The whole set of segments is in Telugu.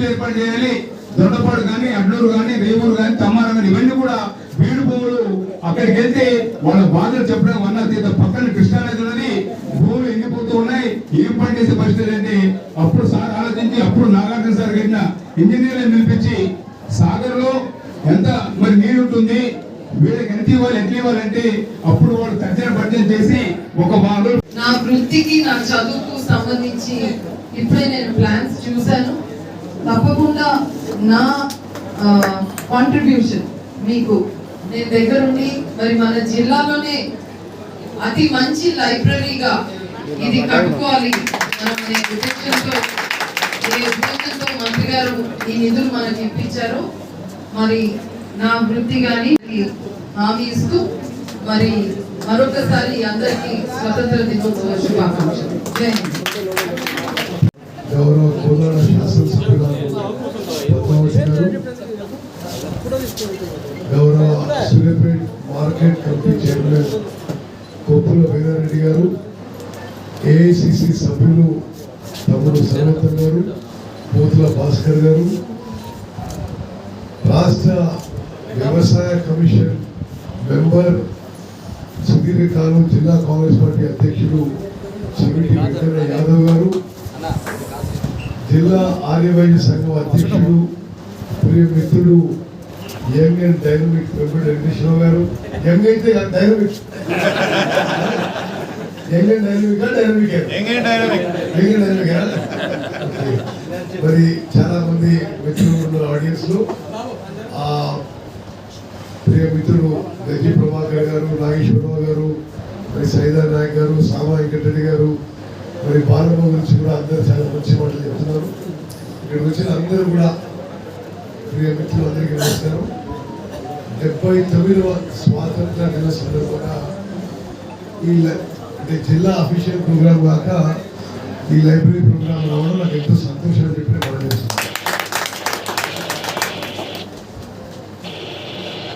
లిఫ్ట్లు ఏర్పాటు చేయాలి. దొండపాడు కానీ అడ్లూరు కానీ రేవూరు కానీ తమ్మారం కానీ ఇవన్నీ కూడా వీడు భూములు అక్కడికి వెళ్తే వాళ్ళ బాధలు చెప్పడం వల్ల తీత పక్కన కృష్ణానది ఉన్నది భూములు ఎండిపోతూ ఉన్నాయి. ఏం పండేసే పరిస్థితులు అంటే అప్పుడు సార్ ఆలోచించి అప్పుడు నాగార్జున సార్ కట్టిన ఇంజనీర్లను పిలిపించి సాగర్లో ఎంత మరి నీరు ఉంటుంది వీళ్ళకి ఎంత ఇవ్వాలి? ఎంత ఇవ్వాలంటే అప్పుడు వాళ్ళు తర్జన పరిచయం చేసి ఒక వాళ్ళు నా వృత్తికి నా చదువుకు సంబంధించి ఇప్పుడే నేను ప్లాన్స్ చూశాను. తప్పకుండా నా కాంట్రిబ్యూషన్ మీకు. నేను దగ్గరుండి మరి మన జిల్లాలోనే అతి మంచి లైబ్రరీగా ఇది కట్టుకోవాలి. మనం అనే ఉద్దేశంతో ఏ ఉద్దేశంతో మంత్రి గారు ఈ నిధులు మనకి ఇప్పించారు మరి నా వృత్తి కానీ హామీ ఇస్తూ మరి మరొకసారి అందరికీ స్వతంత్ర దినోత్సవ శుభాకాంక్షలు. జై హింద్. గౌరవ కోదాడ శాసనసభ్యులు పద్మావతి గారు గౌరవ market committee chairman Koppula Veerareddy garu AICC సభ్యులు తమ్ముడు సర్వోత్తం గారు పోతుల భాస్కర్ గారు రాష్ట్ర వ్యవసాయ కమిషన్ మెంబర్ సుదీర్ఘకాలం జిల్లా కాంగ్రెస్ పార్టీ అధ్యక్షుడు చెవిటి వెంకయ్య యాదవ్ గారు జిల్లా ఆర్యవైద్య సంఘం అధ్యక్షుడు ప్రియ మిత్రుడు young and dynamic Venkata Venkateshwara garu. Young అయితే dynamic. Young and dynamic dynamic young and dynamic. మరి చాలా మంది మిత్రులు ఉన్నారు ఆడియన్స్లో ఆ ప్రియ మిత్రుడు గజ్జి ప్రభాకర్ గారు నాగేశ్వరరావు గారు మరి సైదా నాయక్ గారు సామా వెంకటరెడ్డి గారు మరి బాలమ్మ గురించి కూడా అందరూ చాలా మంచి మాటలు చెప్తున్నారు. ఇక్కడికి వచ్చిన అందరూ కూడా ప్రియ మిత్రులు అందరికీ నమస్కారం. డెబ్బై తొమ్మిదవ స్వాతంత్ర దిన సందర్భంగా ఈ అంటే జిల్లా అఫీషియల్ ప్రోగ్రామ్ కాక ఈ లైబ్రరీ ప్రోగ్రామ్ రావడం నాకు ఎంతో సంతోషం చెప్పి మనం చేస్తున్నాను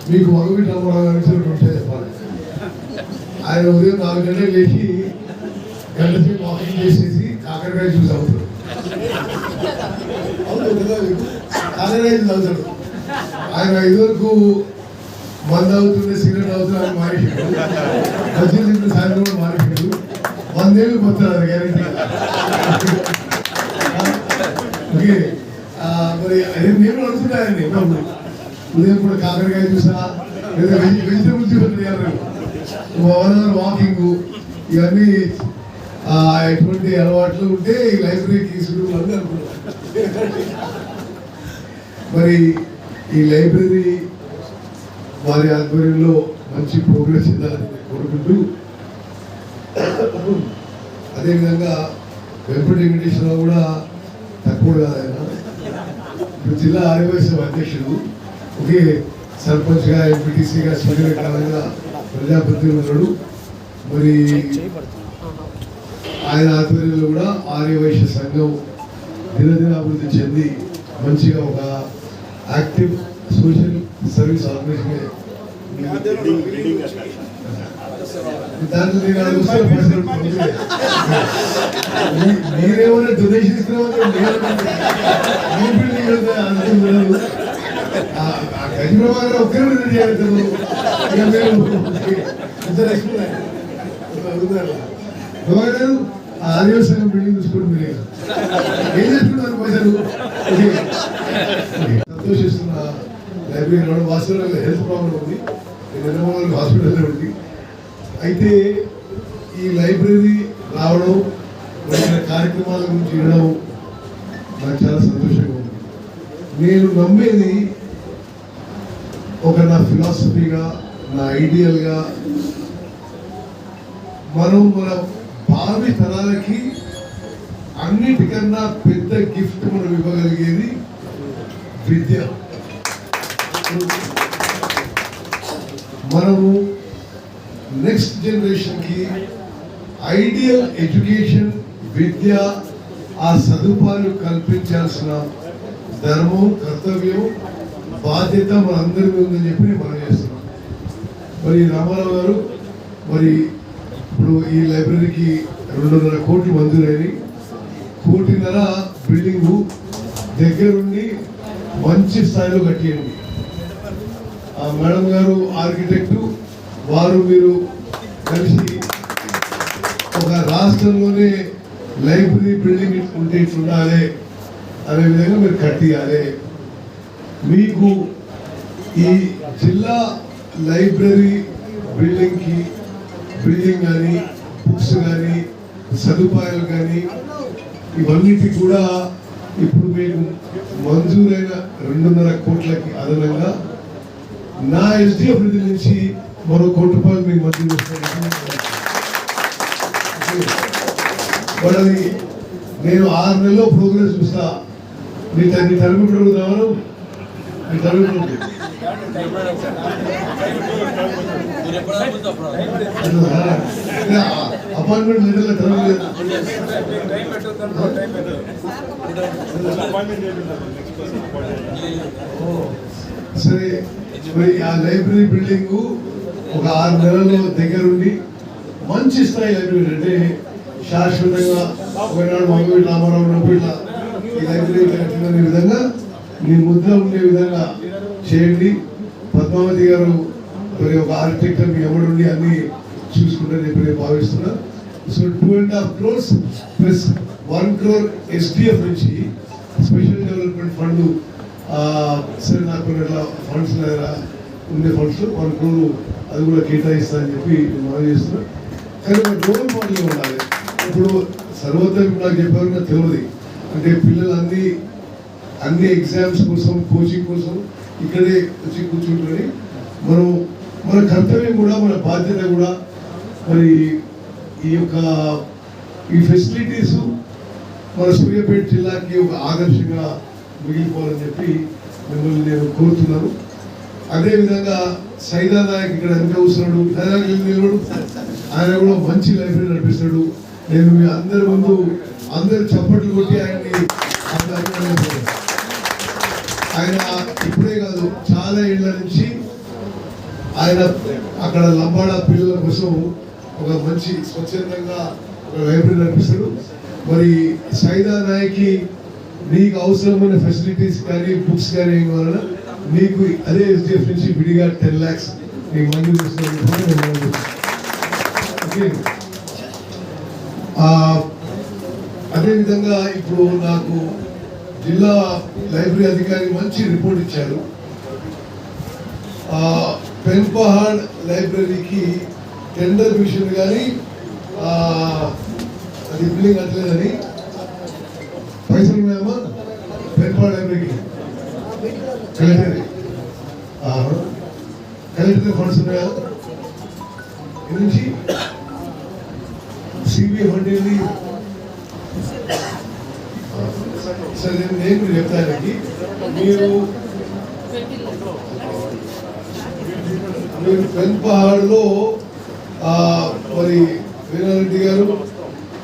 మీకు మగబిడ్డ రామారావు గారి ఉంటే చెప్పాలి. ఆయన ఉదయం నాలుగు గంటలు లేచి గంట వాకింగ్ చేసేసి కాకరకాయ జ్యూస్ అవుతాడు. కాకరకాయ జ్యూస్ అవుతాడు. ఆయన ఇదివరకు మంద అవుతుండే సిగరెట్ అవుతుంది ఆయన మానేసాడు మధ్య తింటే సాయంత్రం కూడా మానేసాడు వందేళ్ళు పోతాడు అది గ్యారెంటీ ఓకే. మరి అదే నేను అడుగుతున్నాయండి ఎప్పుడు ఉదయం కూడా కాకరకాయ చూసా లేదా వెజి వెజిటబుల్ జ్యూస్ వాకింగ్ ఇవన్నీ ఎటువంటి అలవాట్లు ఉంటే ఈ లైబ్రరీకి తీసుకుని అనుకున్నాను మరి ఈ లైబ్రరీ వారి ఆధ్వర్యంలో మంచి ప్రోగ్రెస్ ఇవ్వాలని కోరుకుంటూ అదేవిధంగా వెంకట వెంకటేశ్వరరావు కూడా తక్కువ కాదు ఇప్పుడు జిల్లా ఆదివాసీ అధ్యక్షుడు ఒకే సర్పంచ్గా ఎంపీటీసీగా సుదీర్ఘకాలంగా ప్రజాప్రతినిధి ఉన్నాడు. మరి ఆయన ఆధ్వర్యంలో కూడా ఆర్యవైశ్య సంఘం దినదినాభివృద్ధి చెంది మంచిగా ఒక యాక్టివ్ సోషల్ సర్వీస్ ఆర్గనైజేషన్ దాంట్లో నేను మీరేమైనా డొనేషన్ ఇస్తున్నామని గజప్రభాకర్ ఒక్కరే రెడీ ఇద్దరు ఎక్కువ అడుగుతారు ఆ సంఘం బిల్డింగ్ చూసుకోండి మీరు. ఏం చేస్తున్నారు పైసలు సంతోషిస్తున్న. లైబ్రరీ రావడం వాస్తవంగా హెల్త్ ప్రాబ్లం ఉంది. నేను ఎన్నో హాస్పిటల్లో ఉంది. అయితే ఈ లైబ్రరీ రావడం వచ్చిన కార్యక్రమాల గురించి వినడం నాకు చాలా సంతోషంగా ఉంది. నేను నమ్మేది ఒక నా ఫిలాసఫీగా నా ఐడియల్గా మనం మన భావి తరాలకి అన్నిటికన్నా పెద్ద గిఫ్ట్ మనం ఇవ్వగలిగేది విద్య. మనము నెక్స్ట్ జనరేషన్కి ఐడియల్ ఎడ్యుకేషన్ విద్య ఆ సదుపాయాలు కల్పించాల్సిన ధర్మం కర్తవ్యం బాధ్యత మనందరికీ ఉందని చెప్పి మనం చేస్తున్నాం మరి రామారావు గారు మరి ఇప్పుడు ఈ లైబ్రరీకి రెండున్నర కోట్లు మంజూరైనవి కోటిన్నర బిల్డింగు దగ్గరుండి మంచి స్థాయిలో కట్టేయండి. ఆ మేడం గారు ఆర్కిటెక్టు వారు మీరు కలిసి ఒక రాష్ట్రంలోనే లైబ్రరీ బిల్డింగ్ ఉంటే ఉండాలి అనే విధంగా మీరు కట్టియాలి. మీకు ఈ జిల్లా లైబ్రరీ బిల్డింగ్కి బిల్డింగ్ కానీ బుక్స్ కానీ సదుపాయాలు కానీ ఇవన్నిటి కూడా ఇప్పుడు మీకు మంజూరైన రెండున్నర కోట్లకి అదనంగా నా ఎస్డిఎఫ్ నిధి నుంచి మరో కోటి రూపాయలు మీకు మంజూరు చేస్తాను బట్ అది నేను ఆరు నెలల్లో ప్రోగ్రెస్ చూస్తా. మీ త- నీ తరపు రావడం మీ తరపు అపాయింట్మెంట్ లెటర్ల తరపు సరే మరి ఆ లైబ్రరీ బిల్డింగ్ ఒక ఆరు నెలల్లో దగ్గరుండి మంచి స్థాయి లైబ్రరీ అంటే శాశ్వతంగా ఒకనాడు మంగళ రామారావు ఉన్నప్పుడు ఇట్లా ఈ లైబ్రరీ కట్టిన విధంగా మీ ముద్ర ఉండే విధంగా చేయండి. పద్మావతి గారు మరి ఒక ఆర్కిటెక్టర్ మీ ఎవడుండి అన్ని చూసుకుంటారని చెప్పి నేను భావిస్తున్నా. So two and half crores plus one crore SDF నుంచి స్పెషల్ డెవలప్మెంట్ ఫండ్ సరే నాకు ఇట్లా ఫండ్స్ లేదా ఉండే ఫండ్స్ వన్ క్రోర్ అది కూడా కేటాయిస్తా అని చెప్పి మనం చేస్తున్నా కానీ రోల్ మోడల్ ఉండాలి. ఇప్పుడు సర్వత్రా నాకు చెప్పారు నాకు తెలియదు. అంటే పిల్లలు అన్నీ అన్ని ఎగ్జామ్స్ కోసం కోచింగ్ కోసం ఇక్కడే వచ్చి కూర్చుంటుని మనం మన కర్తవ్యం కూడా మన బాధ్యత కూడా మరి ఈ యొక్క ఈ ఫెసిలిటీస్ మన సూర్యాపేట జిల్లాకి ఒక ఆదర్శంగా మిగిలిపోవాలని చెప్పి మిమ్మల్ని నేను కోరుతున్నాను. అదేవిధంగా సైదా నాయక్ ఇక్కడ ఎంత వస్తున్నాడు సైదా ఆయన కూడా మంచి లైబ్రరీ నడిపిస్తున్నాడు నేను మీ అందరి ముందు అందరు చప్పట్లు కొట్టి ఆయన్ని అందరూ ఆయన ఇప్పుడే కాదు చాలా ఏళ్ళ నుంచి ఆయన అక్కడ లంబాడ పిల్లల కోసం ఒక మంచి స్వచ్ఛందంగా ఒక లైబ్రరీ నడిపిస్తాడు. మరి సైదా నాయకి నీకు అవసరమైన ఫెసిలిటీస్ కానీ బుక్స్ కానీ ఏం కావాలన్నా నీకు అదే ఎస్డిఎఫ్ నుంచి విడిగా టెన్ ల్యాక్స్ నీకు మంజూరు చేస్తున్నాను ఓకే? అదేవిధంగా ఇప్పుడు నాకు జిల్లా లైబ్రరీ అధికారి మంచి రిపోర్ట్ ఇచ్చారు. పెన్పహాడ్ లైబ్రరీకి టెండర్ మిషన్ కానీ అది బిల్డింగ్ కట్టలేదని పైసలు ఉన్నాయమ్మా? పెన్పహాడ్ లైబ్రరీకి. కలెక్టర్ కలెక్టర్ ఫండ్స్ ఉన్నాయా? ఎన్ని నుంచి సిబిఐ ఫండ్ సరే నేను నేను చెప్తానండి మీరు మీరు పెన్పహాడ్లో మరి వీరారెడ్డి గారు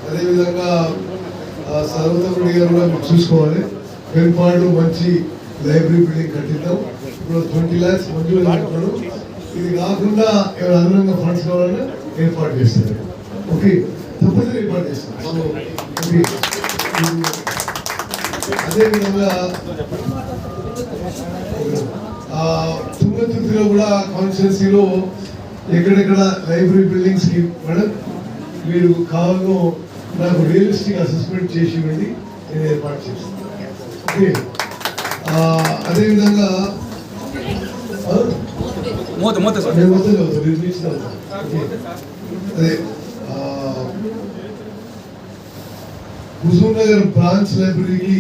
అదేవిధంగా సర్వతరెడ్డి గారు కూడా మీరు చూసుకోవాలి. పెన్పహాడ్లో మంచి లైబ్రరీ బిల్డింగ్ కట్టిద్దాం. ఇప్పుడు ట్వంటీ ల్యాక్స్ మంజూరు అంటున్నాడు ఇది కాకుండా ఎవరు అదనంగా ఫండ్స్ కావాలని ఏర్పాటు చేస్తారు. ఓకే తప్పనిసరి ఏర్పాటు చేస్తారు. ఓకే. అదేవిధంగా తుంగతుర్తిలో కూడా కాన్స్టిట్యున్సీలో ఎక్కడెక్కడ లైబ్రరీ బిల్డింగ్స్కి మేడం మీరు కావాలో నాకు రియలిస్టిక్ అసెస్మెంట్ చేసి ఇవ్వండి నేను ఏర్పాటు చేస్తాను ఓకే అదేవిధంగా మూత మూత. ఓకే. అదే హుజూర్ నగర్ బ్రాంచ్ లైబ్రరీకి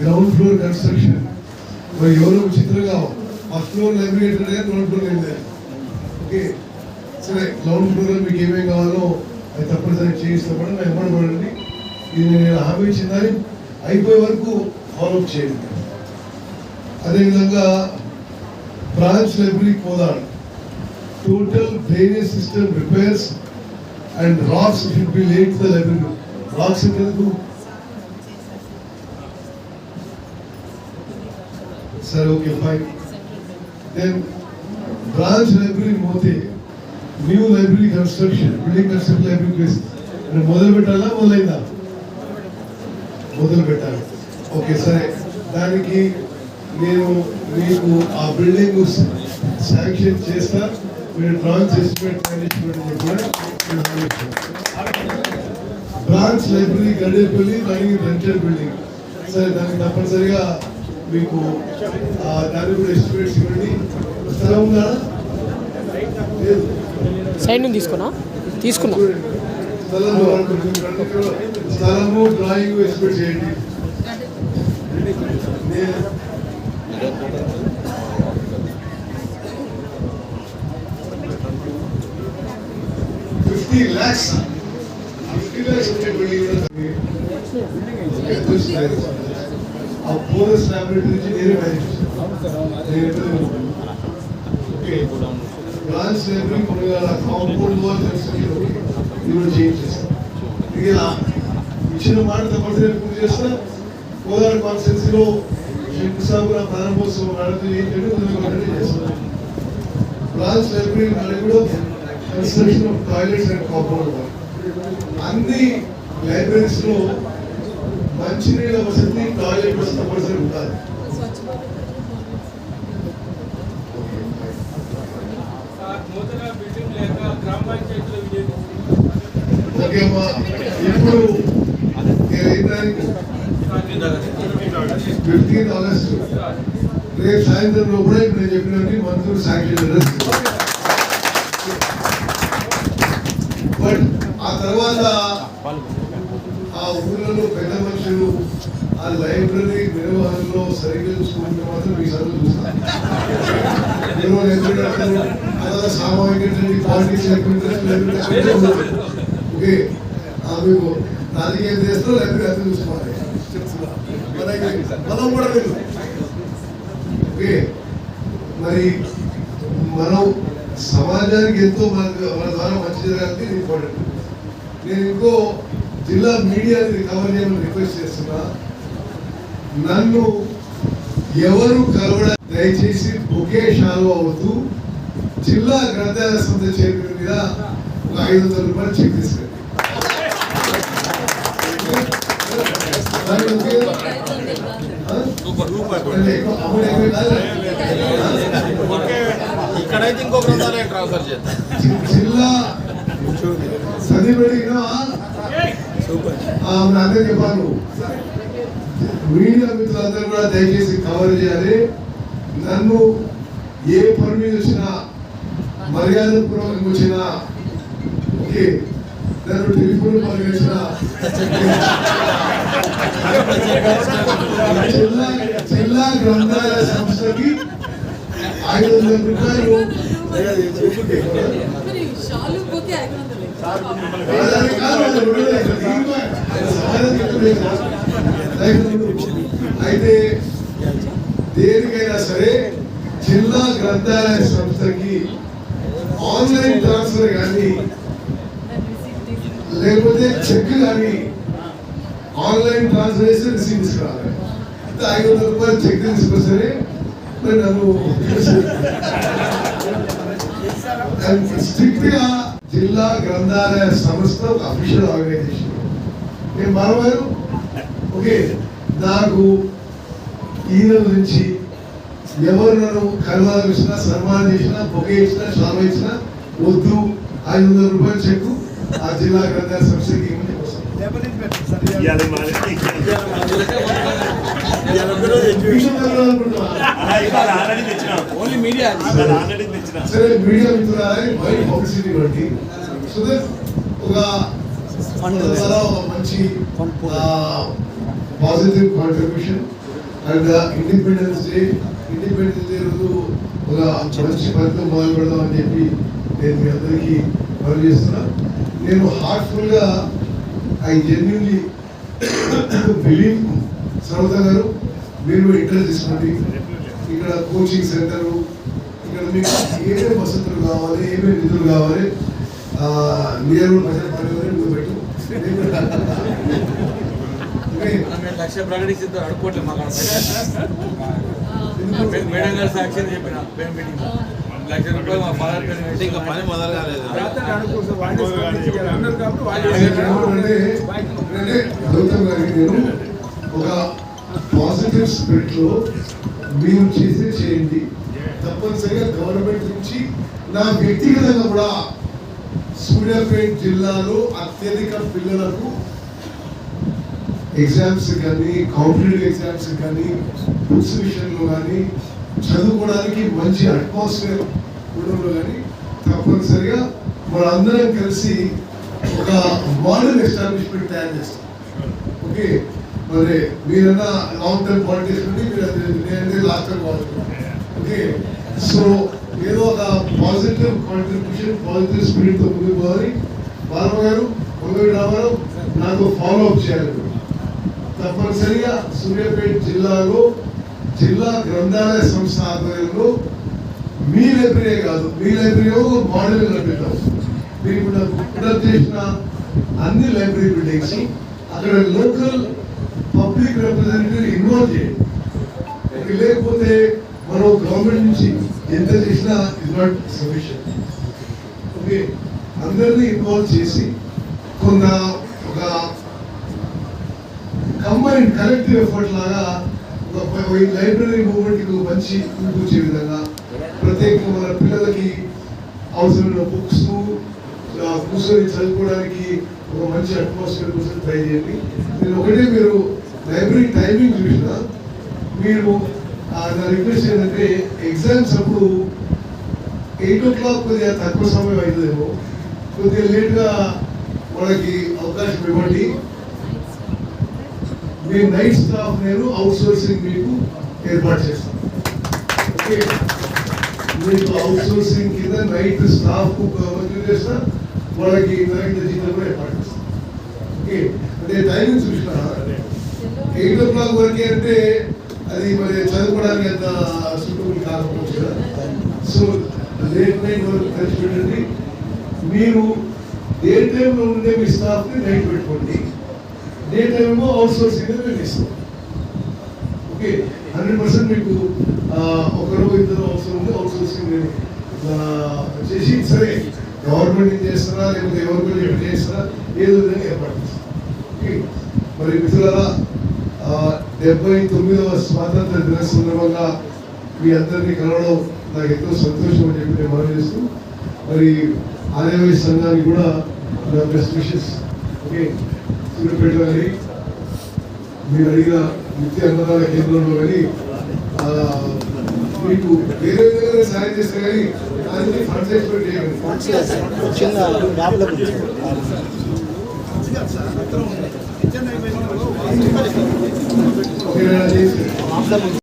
గ్రౌండ్ ఫ్లోర్ కన్స్ట్రక్షన్ మరి ఎవరో విచిత్రంగా ఫస్ట్ ఫ్లోర్ లైబ్రరీ ఎక్కడ గ్రౌండ్ ఫ్లోర్ ఏంటి ఓకే. సరే గ్రౌండ్ ఫ్లోర్ మీకు ఏమేమి కావాలో అది తప్పనిసరి చేయిస్తామని నా ఎమ్మడి పడండి ఇది నేను హామీ ఇచ్చిందని అయిపోయే వరకు ఫాలోఅప్ చేయండి. అదేవిధంగా branch library పోదాడు total drainage system repairs and racks should be late the library racks ఎందుకు సరే okay fine then branch library Mothe new library construction building construction library place అంటే మొదలు పెట్టాలా మొదలైందా? మొదలు పెట్టాలి. ఓకే సరే. దానికి నేను మీకు ఆ బిల్డింగ్ శాంక్షన్ చేస్తా. మీరు డ్రాయింగ్స్ ఎస్టిమేట్ మేనేజ్మెంట్ కూడా బ్రాంచ్ లైబ్రరీ గడేపల్లి దానికి రెంటెడ్ బిల్డింగ్ సరే దానికి తప్పనిసరిగా మీకు కూడా ఎస్టిమేట్స్ ఇవ్వండి. స్థలం ఉందా? లేదు. సైడ్ నుంచి తీసుకున్నా? తీసుకున్నా. స్థలము స్థలము డ్రాయింగ్ ఎస్టిమేట్ చేయండి. ఫిఫ్టీ ల్యాక్స్. ఫిఫ్టీ ల్యాక్స్ ఉంటే బిల్డింగ్ ఆ పోలీస్ ల్యాబొరేటరీ నుంచి నేనే మేనేజ్ నేను బ్రాంచ్ లైబ్రరీ కొనగల కాంపౌండ్ వాల్ కన్స్ట్రక్షన్ చేంజ్ ఇక ఇచ్చిన మాట తప్పనిసరి పూర్తి చేస్తా కోదాడు కాన్స్టెన్సీలో శంకుస్థాపన ప్రారంభోత్సవం నడుతూ ఏంటంటే బ్రాంచ్ లైబ్రరీ నాలుగు కూడా construction of toilets and compound wall. అన్ని లైబ్రరీస్లో మంచినీళ్ళ వసతి టాయిలెట్ వసతి తప్పనిసరి ఉండాలి. నూతన ఇప్పుడు నేను ఏంటానికి ఫిఫ్టీన్త్ ఆగస్ట్. రేపు సాయంత్రం కూడా ఇప్పుడు నేను చెప్పినట్టు మంత్రులు శాంక్షన్ బట్ ఆ తర్వాత ఊళ్ళలో పెద్ద మనుషులు ఆ లైబ్రరీ నిర్వహణలో సరిగ్గా చూసుకుంటే మాత్రం చూస్తాను సామాజిక పాలిటిక్స్ ఓకే. ఆ మీకు రాజకీయం చేస్తూ లైబ్రరీ అర్థం చూసుకోవాలి? మనం కూడా ఓకే. మరి మనం సమాజానికి ఎంతో మన ద్వారా మంచి జరగాలి ఇంపార్టెంట్ నేను ఇంకో జిల్లా మీడియాని కవర్ చేయమని రిక్వెస్ట్ చేస్తున్నా. నన్ను ఎవరు కలవడం దయచేసి ఒకే షాలో అవుతూ జిల్లా గ్రంథాలయ సంస్థ చైర్మన్ మీద ఒక ఐదు వందల రూపాయలు చెక్ తీసుకెళ్ళి. ఇక్కడైతే ఇంకో గ్రంథాలయం ట్రాన్స్ఫర్ చేద్దాం జిల్లా చదివినా అందరూ చెప్పాను మీడియా మిత్రులందరూ కూడా దయచేసి కవర్ చేయాలి. నన్ను ఏ పని మీద వచ్చినా మర్యాద పూర్వకంగా వచ్చినా ఓకే నన్ను టెలిఫోన్ పనిచేసిన జిల్లా జిల్లా గ్రంథాలయ సంస్థకి ఐదు వందల రూపాయలు. అయితే దేనికైనా సరే జిల్లా గ్రంథాలయ సంస్థకి ఆన్లైన్ ట్రాన్స్ఫర్ కానీ లేకపోతే చెక్ కానీ ఆన్లైన్ ట్రాన్స్ఫర్ చేస్తే రిసీవ్ తీసుకురావాలి ఐదు వందల రూపాయలు చెక్ తీసుకొస్తే మరి నన్ను స్ట్రిక్ట్గా జిల్లా గ్రంథాలయ సంస్థ ఒక అఫీషియల్ ఆర్గనైజేషన్ నేను మరోవారు ఓకే. నాకు ఈ నుంచి ఎవరు నన్ను ఇచ్చినా సన్మానం చేసినా బొకే ఇచ్చినా షాల్ ఇచ్చినా వద్దు. ఐదు వందల రూపాయలు చెక్కు. ఆ జిల్లా గ్రంథాలయ సంస్థకి ఇవ్వమని వస్తాను. విషయం తెలియాలనుకుంటున్నా. ఓన్లీ మీడియా సరే మీడియా మిత్రులని బయట పబ్లిసిటీ బట్టి సో దట్ ఒక మంచి positive contribution and independence day independence day రోజు ఒక మంచి పథకం మొదలు పెడదాం అని చెప్పి నేను మీ అందరికీ పని చేస్తున్నా. నేను హార్ట్ఫుల్గా ఐ జెన్యున్లీ బిలీవ్ సర్వత గారు మీరు ఇంట్రెస్ట్ తీసుకోండి ఇక్కడ కోచింగ్ సెంటర్ ఇక్కడ మీకు ఏమేమి వసతులు కావాలి ఏమేమి నిధులు కావాలి నువ్వు పెట్టు. ఓకే? లక్ష ప్రకటిస్తే అడుకోవట్లేదు మాకు మేడం గారు సాక్షి చెప్పిన పేరు మీటింగ్ లక్ష రూపాయలు మా ఫాదర్ గారు పెట్టి ఇంకా పని మొదలు కాలేదు. అంటే అంటే గౌతమ్ గారికి నేను ఒక పాజిటివ్ స్పిరిట్లో మీరు చేసే చేయండి. తప్పనిసరిగా గవర్నమెంట్ నుంచి నా వ్యక్తిగతంగా కూడా సూర్యాపేట జిల్లాలో అత్యధిక పిల్లలకు ఎగ్జామ్స్ కానీ కాంపిటేటివ్ ఎగ్జామ్స్ కానీ బుక్స్ విషయంలో కానీ చదువుకోవడానికి మంచి అట్మాస్ఫియర్ ఉండడంలో కానీ తప్పనిసరిగా మనందరం కలిసి ఒక మోడల్ ఎస్టాబ్లిష్మెంట్ తయారు చేస్తాం. ఓకే మరి మీరన్నా లాంగ్ టర్మ్ పాలిటిక్స్ మీరు అది నేనంటే లాస్ట్ టర్మ్ ఓకే? సో ఏదో ఒక పాజిటివ్ కాంట్రిబ్యూషన్ పాజిటివ్ స్పిరిట్తో ముందుకు పోవాలి. బాబు గారు ముందుకు రావడం నాకు ఫాలో అప్ చేయాలి. తప్పనిసరిగా సూర్యాపేట జిల్లాలో జిల్లా గ్రంథాలయ సంస్థ ఆధ్వర్యంలో మీ లైబ్రరీ కాదు మీ లైబ్రరీ ఒక మోడల్ నడిపిద్దాం మీరు ఇప్పుడు చేసిన అన్ని లైబ్రరీ బిల్డింగ్స్ అక్కడ లోకల్ పబ్లిక్ రిప్రజెంటేటివ్ ఇన్వాల్వ్ చేయండి లేకపోతే మనం గవర్నమెంట్ నుంచి ఎంత చేసినా ఇస్ నాట్ సఫిషియెంట్ ఓకే అందరినీ ఇన్వాల్వ్ చేసి కొంత ఒక కంబైన్ కలెక్టివ్ ఎఫర్ట్ లాగా ఒక ఈ లైబ్రరీ మూవ్మెంట్ మంచి కూర్చే విధంగా ప్రత్యేకంగా మన పిల్లలకి అవసరమైన బుక్స్ కూర్చొని చదువుకోవడానికి ఒక మంచి అట్మాస్ఫియర్ కోసం ట్రై చేయండి. నేను ఒకటే మీరు లైబ్రరీ టైమింగ్ చూసిన మీరు ఆ, నా రిక్వెస్ట్ ఏంటంటే ఎగ్జామ్స్ అప్పుడు ఎయిట్ ఓ క్లాక్ కొద్దిగా తక్కువ సమయం అవుతుందేమో కొద్దిగా లేట్గా వాళ్ళకి అవకాశం ఇవ్వండి. మీ నైట్ స్టాఫ్ నేను అవుట్ సోర్సింగ్ మీకు ఏర్పాటు చేస్తాను ఓకే? మీకు అవుట్ సోర్సింగ్ కింద నైట్ స్టాఫ్ మంజూరు చేస్తా వాళ్ళకి నైట్ జీతం కూడా ఏర్పాటు చేస్తాను ఓకే? అంటే టైమింగ్ చూసిన ఎయిట్ ఓ క్లాక్ వరకే అంటే అది మరి చదువుకోవడానికి అంత సూటబుల్ కాకపోవచ్చు కదా. సో లేట్ నైట్ వరకు ఖర్చు పెట్టండి. మీరు డే టైంలో ఉండే మీ స్టాఫ్ని నైట్ పెట్టుకోండి. డే టైమ్ ఏమో అవుట్ సోర్సింగ్ మేము ఇస్తాం ఓకే హండ్రెడ్ పర్సెంట్ మీకు ఒకరు ఇద్దరు అవసరం ఉంది అవుట్ సోర్సింగ్ చేసి సరే గవర్నమెంట్ ఏం చేస్తారా లేకపోతే ఎవరి చేస్తారా ఏదో విధంగా ఏర్పాటు చేస్తాం ఓకే మరి మిత్రులారా డెబ్బై తొమ్మిదవ స్వాతంత్ర దిన సందర్భంగా మీ అందరినీ కలవడం నాకు ఎంతో సంతోషం అని చెప్పి నేను మనం చేస్తూ మరి ఆర్యవై సంఘానికి కూడా నా బెస్ట్ విషెస్. ఓకే సూర్యపేట గారి మీరు అడిగిన నిత్య అన్నదాన కేంద్రంలో కానీ ఆ, మీకు వేరే విధంగా సాయం చేస్తే కానీ దానికి ఫండ్స్ ఎక్స్పెక్ట్ చేయండి చిన్న On va aller.